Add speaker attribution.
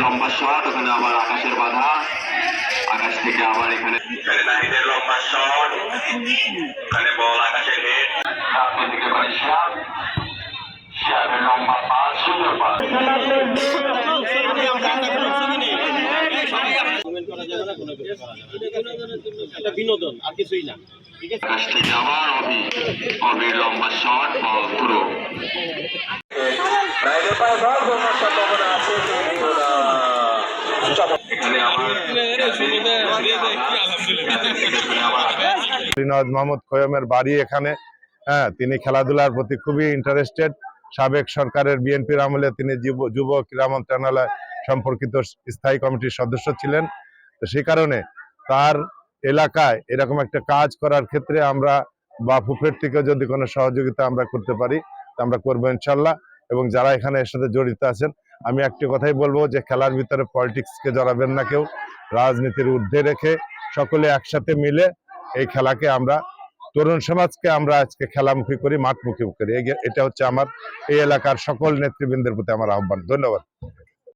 Speaker 1: লম্বা শট ওখানে আবার আকাশের বাধা আকাশ থেকে আবার এখানে এখানে লম্বা শট ওখানে বল আকাশের হেড
Speaker 2: এটা বিনোদন আর কিছুই না। ঠিক আছে?
Speaker 1: আকাশ অভি অভির লম্বা শট বল পুরো। এখানে
Speaker 3: মোহাম্মদ খোয়মের বাড়ি এখানে। হ্যাঁ তিনি খেলাধুলার প্রতি খুবই ইন্টারেস্টেড সাবেক সরকারের বিএনপির আমলে তিনি যুব যুব ক্রীড়া মন্ত্রণালয় সম্পর্কিত স্থায়ী কমিটির সদস্য ছিলেন। তো সেই কারণে তার এলাকায় এরকম একটা কাজ করার ক্ষেত্রে আমরা বা ফুফের থেকে যদি কোনো সহযোগিতা আমরা করতে পারি, তা আমরা করব ইনশাল্লাহ। এবং যারা এখানে এর সাথে জড়িত আছেন, আমি একটি কথাই বলব যে খেলার ভিতরে পলিটিক্সকে জড়াবেন না কেউ, রাজনীতির ঊর্ধ্বে রেখে সকলে একসাথে মিলে এই খেলাকে আমরা, তরুণ সমাজকে আমরা আজকে খেলামুখী করি, মাঠমুখী করি। এটা হচ্ছে আমার, এই এলাকার সকল নেতৃবৃন্দের প্রতি আমার আহ্বান। ধন্যবাদ।